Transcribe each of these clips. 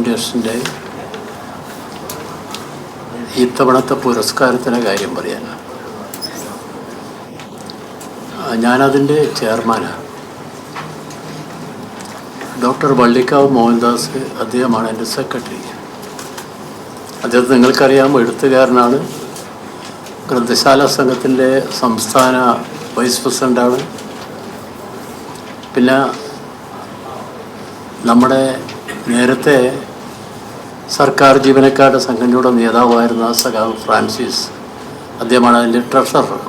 ഫൗണ്ടേഷന്റെ ഇത്തവണത്തെ പുരസ്കാരത്തിന്റെ കാര്യം പറയാനാണ് ഞാനതിന്റെ ചെയർമാനാണ് ഡോക്ടർ വള്ളിക്കാവ് മോഹൻദാസ് അദ്ദേഹമാണ് എന്റെ സെക്രട്ടറി. അദ്ദേഹത്തെ നിങ്ങൾക്കറിയാം എഴുത്തുകാരനാണ്. ഗ്രന്ഥശാല സംഘത്തിന്റെ സംസ്ഥാന വൈസ് പ്രസിഡന്റാണ്. പിന്നെ നമ്മുടെ നേരത്തെ സർക്കാർ ജീവനക്കാരുടെ സംഘടനയുടെ നേതാവായിരുന്ന സഖാവ് ഫ്രാൻസിസ്. അദ്ദേഹമാണ് അതിന്റെ ട്രഷറർ.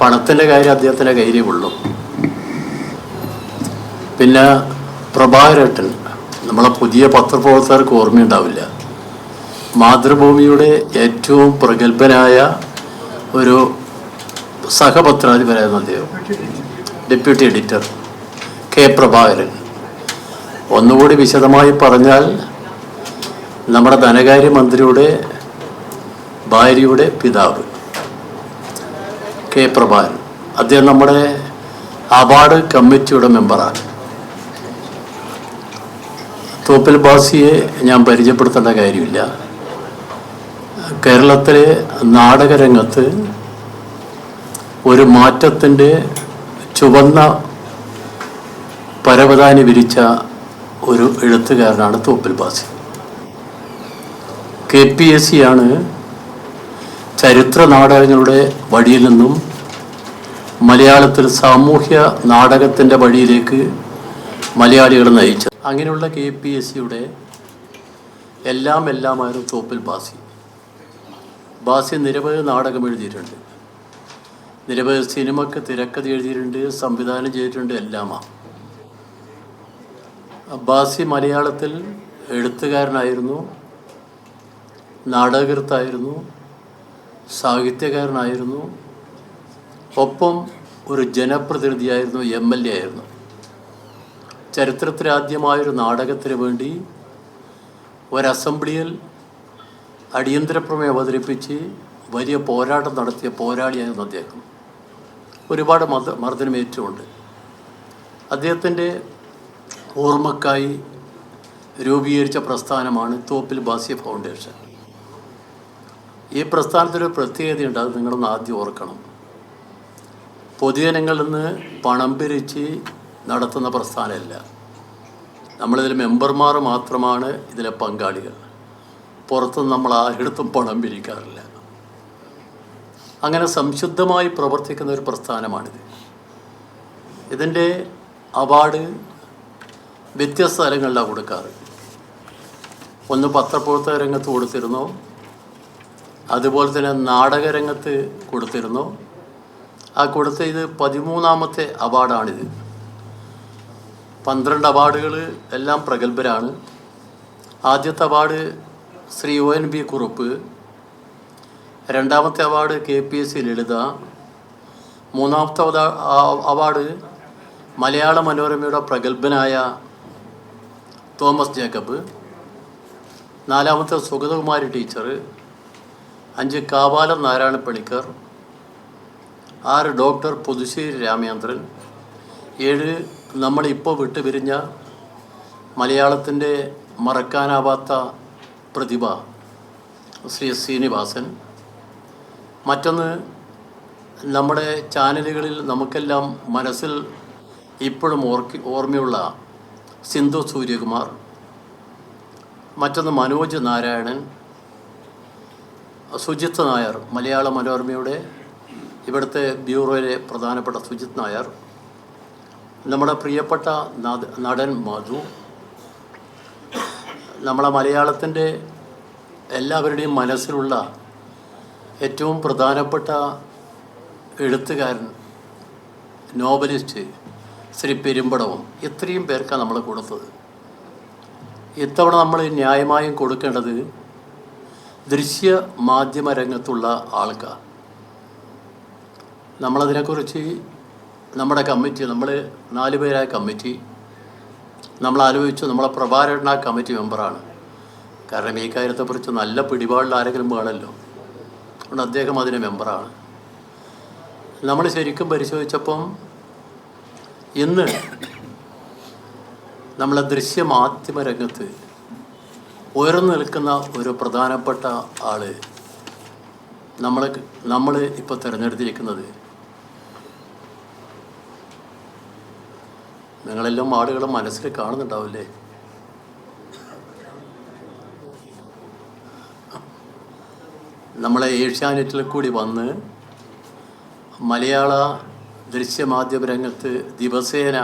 പണത്തിന്റെ കാര്യം അദ്ദേഹത്തിന്റെ കയ്യിലുള്ളൂ. പിന്നെ പ്രഭാകരേട്ടൻ നമ്മളെ പുതിയ പത്രപ്രവർത്തകർക്ക് ഓർമ്മയുണ്ടാവില്ല. മാതൃഭൂമിയുടെ ഏറ്റവും പ്രഗത്ഭനായ ഒരു സഹപത്രാധിപരായിരുന്നു അദ്ദേഹം. Deputy editor K Prabhakaran. ഒന്നുകൂടി വിശദമായി പറഞ്ഞാൽ നമ്മുടെ ധനകാര്യമന്ത്രിയുടെ ഭാര്യയുടെ പിതാവ് കെ പ്രഭാൻ. അദ്ദേഹം നമ്മുടെ അവാർഡ് കമ്മിറ്റിയുടെ മെമ്പറാണ്. തോപ്പിൽ ബാസിയെ ഞാൻ പരിചയപ്പെടുത്തേണ്ട കാര്യമില്ല. കേരളത്തിലെ നാടകരംഗത്ത് ഒരു മാറ്റത്തിന്റെ ചുവന്ന പരവതാനി വിരിച്ച ഒരു എഴുത്തുകാരനാണ് Thoppil Bhasi. K P S C ആണ് ചരിത്ര നാടകങ്ങളുടെ വഴിയിൽ നിന്നും മലയാളത്തിൽ സാമൂഹ്യ നാടകത്തിന്റെ വഴിയിലേക്ക് മലയാളികളെ നയിച്ചത്. അങ്ങനെയുള്ള കെ പി എസ് സിയുടെ എല്ലാം എല്ലാമായിരുന്നു തോപ്പിൽ ബാസി. ബാസി നിരവധി നാടകം എഴുതിയിട്ടുണ്ട്. നിരവധി സിനിമക്ക് തിരക്കഥ എഴുതിയിട്ടുണ്ട് സംവിധാനം ചെയ്തിട്ടുണ്ട് എല്ലാമാണ് ബാസി മലയാളത്തിൽ എഴുത്തുകാരനായിരുന്നു നാടകകൃത്തായിരുന്നു സാഹിത്യകാരനായിരുന്നു ഒപ്പം ഒരു ജനപ്രതിനിധിയായിരുന്നു എം എൽ എ ആയിരുന്നു. ചരിത്രത്തിലാദ്യമായൊരു നാടകത്തിന് വേണ്ടി ഒരസംബ്ലിയിൽ അടിയന്തര പ്രമേയം അവതരിപ്പിച്ച് വലിയ പോരാട്ടം നടത്തിയ പോരാളിയായിരുന്നു അദ്ദേഹം. ഒരുപാട് മത മർദ്ദനമേറ്റുമുണ്ട്. അദ്ദേഹത്തിന്റെ ഓർമ്മക്കായി രൂപീകരിച്ച പ്രസ്ഥാനമാണ് തോപ്പിൽ ബാസിയ ഫൗണ്ടേഷൻ. ഈ പ്രസ്ഥാനത്തിനൊരു പ്രത്യേകതയുണ്ട് അത് നിങ്ങളൊന്ന് ആദ്യം ഓർക്കണം. പൊതുജനങ്ങളിൽ നിന്ന് പണം പിരിച്ച് നടത്തുന്ന പ്രസ്ഥാനമല്ല. നമ്മളിതിൽ മെമ്പർമാർ മാത്രമാണ് ഇതിലെ പങ്കാളികൾ. പുറത്തുനിന്ന് നമ്മൾ ആരിടത്തും പണം പിരിക്കാറില്ല. അങ്ങനെ സംശുദ്ധമായി പ്രവർത്തിക്കുന്ന ഒരു പ്രസ്ഥാനമാണിത്. ഇതിന്റെ അവാർഡ് വ്യത്യസ്ത തലങ്ങളിലാണ് കൊടുക്കാറ്. ഒന്ന് പത്രപ്രവർത്തക രംഗത്ത് കൊടുത്തിരുന്നു. അതുപോലെ തന്നെ നാടകരംഗത്ത് കൊടുത്തിരുന്നു. ആ കൊടുത്ത ഇത് പതിമൂന്നാമത്തെ അവാർഡാണിത്. പന്ത്രണ്ട് അവാർഡുകൾ എല്ലാം പ്രഗത്ഭരാണ്. ആദ്യത്തെ award Shri O N V Kurup. രണ്ടാമത്തെ award K P S C Lalitha. മൂന്നാമത്തെ അവാർഡ് മലയാള മനോരമയുടെ പ്രഗത്ഭനായ തോമസ് ജേക്കബ്. നാലാമത്തെ സുഗതകുമാരി ടീച്ചർ അഞ്ച് കാവാലം നാരായണ പണിക്കർ ആറ് ഡോക്ടർ പുതുശ്ശേരി രാമചന്ദ്രൻ ഏഴ് നമ്മളിപ്പോൾ വിട്ടുപിരിഞ്ഞ മലയാളത്തിന്റെ മറക്കാനാവാത്ത പ്രതിഭ ശ്രീ ശ്രീനിവാസൻ. മറ്റൊന്ന് നമ്മുടെ ചാനലുകളിൽ നമുക്കെല്ലാം മനസ്സിൽ ഇപ്പോഴും ഓർക്കി ഓർമ്മയുള്ള സിന്ധു സൂര്യകുമാർ. മറ്റൊന്ന് മനോജ് നാരായണൻ. സുജിത്ത് നായർ മലയാള മനോരമയുടെ ഇവിടുത്തെ ബ്യൂറോയിലെ പ്രധാനപ്പെട്ട സുജിത് നായർ നമ്മുടെ പ്രിയപ്പെട്ട നടൻ മധു നമ്മളെ മലയാളത്തിന്റെ എല്ലാവരുടെയും മനസ്സിലുള്ള ഏറ്റവും പ്രധാനപ്പെട്ട എഴുത്തുകാരൻ നോവലിസ്റ്റ് ശ്രീ പെരുമ്പടവും. ഇത്രയും പേർക്കാണ് നമ്മൾ കൊടുത്തത്. ഇത്തവണ നമ്മൾ ന്യായമായും കൊടുക്കേണ്ടത് ദൃശ്യ മാധ്യമ രംഗത്തുള്ള ആൾക്കാർ നമ്മളതിനെക്കുറിച്ച് നമ്മുടെ കമ്മിറ്റി നമ്മൾ നാല് പേരായ കമ്മിറ്റി നമ്മൾ ആലോചിച്ചു നമ്മളെ പ്രഭാരണ കമ്മിറ്റി മെമ്പറാണ്. കാരണം ഈ കാര്യത്തെക്കുറിച്ച് നല്ല പിടിപാടിൽ ആരെങ്കിലും വേണമല്ലോ. അതുകൊണ്ട് അദ്ദേഹം അതിന് മെമ്പറാണ്. നമ്മൾ ശരിക്കും പരിശോധിച്ചപ്പം ഇന്ന് നമ്മളെ ദൃശ്യമാധ്യമ രംഗത്ത് ഉയർന്നു നിൽക്കുന്ന ഒരു പ്രധാനപ്പെട്ട ആൾ നമ്മൾ നമ്മൾ ഇപ്പോൾ തിരഞ്ഞെടുത്തിരിക്കുന്നത്. നിങ്ങളെല്ലാം ആളുകൾ മനസ്സിൽ കാണുന്നുണ്ടാവില്ലേ? നമ്മളെ ഏഷ്യാനെറ്റിൽ കൂടി വന്ന് മലയാള ദൃശ്യമാധ്യമ രംഗത്ത് ദിവസേന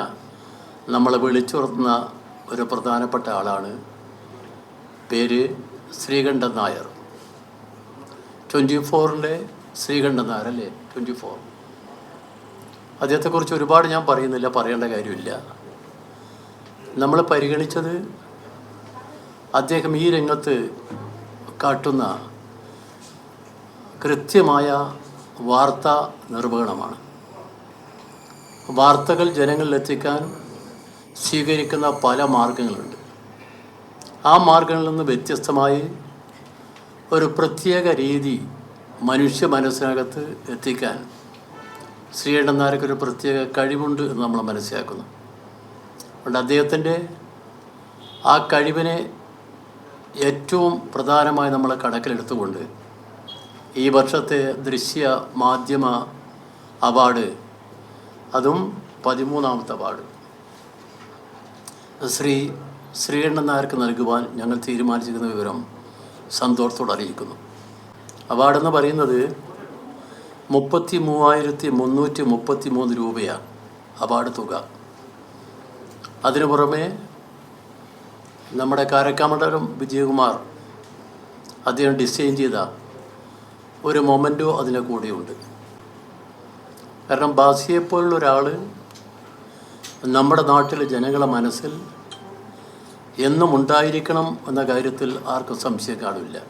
നമ്മളെ വിളിച്ചുണർത്തുന്ന ഒരു പ്രധാനപ്പെട്ട ആളാണ് പേര് ശ്രീകണ്ഠൻ നായർ. ട്വന്റി ഫോറിന്റെ ശ്രീകണ്ഠൻ നായർ അല്ലേ? ട്വന്റി ഫോർ അദ്ദേഹത്തെക്കുറിച്ച് ഒരുപാട് ഞാൻ പറയുന്നില്ല പറയേണ്ട കാര്യമില്ല. നമ്മൾ പരിഗണിച്ചത് അദ്ദേഹം ഈ രംഗത്ത് കാട്ടുന്ന കൃത്യമായ വാർത്താ നിർവഹണമാണ്. വാർത്തകൾ ജനങ്ങളിലെത്തിക്കാൻ സ്വീകരിക്കുന്ന പല മാർഗങ്ങളുണ്ട്. ആ മാർഗങ്ങളിൽ നിന്ന് വ്യത്യസ്തമായി ഒരു പ്രത്യേക രീതി മനുഷ്യ മനസ്സിനകത്ത് എത്തിക്കാൻ ശ്രീകണ്ഠൻ നായർക്ക് പ്രത്യേക കഴിവുണ്ട് എന്ന് നമ്മൾ മനസ്സിലാക്കുന്നു. അതുകൊണ്ട് അദ്ദേഹത്തിന്റെ ആ കഴിവിനെ ഏറ്റവും പ്രധാനമായി നമ്മൾ കണക്കിലെടുത്തുകൊണ്ട് ഈ വർഷത്തെ ദൃശ്യ മാധ്യമ അവാർഡ് അതും പതിമൂന്നാമത്തെ അവാർഡ്. ശ്രീ ശ്രീകണ്ഠൻ നായർക്ക് നൽകുവാൻ ഞങ്ങൾ തീരുമാനിച്ചിരിക്കുന്ന വിവരം സന്തോഷത്തോടെ അറിയിക്കുന്നു. അവാർഡ് എന്ന് പറയുന്നത് മുപ്പത്തി മൂവായിരത്തി മുന്നൂറ്റി മുപ്പത്തി മൂന്ന് രൂപയാണ് അവാർഡ് തുക. അതിനു പുറമെ നമ്മുടെ കാരക്കാമണ്ഡലം വിജയകുമാർ അദ്ദേഹം ഡിസൈൻ ചെയ്ത ഒരു മൊമെന്റോ അതിന്റെ കൂടെയുണ്ട്. കാരണം ബാസിയെപ്പോലുള്ള ഒരാൾ നമ്മുടെ നാട്ടിലെ ജനങ്ങളെ മനസ്സിൽ എന്നും ഉണ്ടായിരിക്കണം എന്ന കാര്യത്തിൽ ആർക്കും സംശയം കാണില്ല.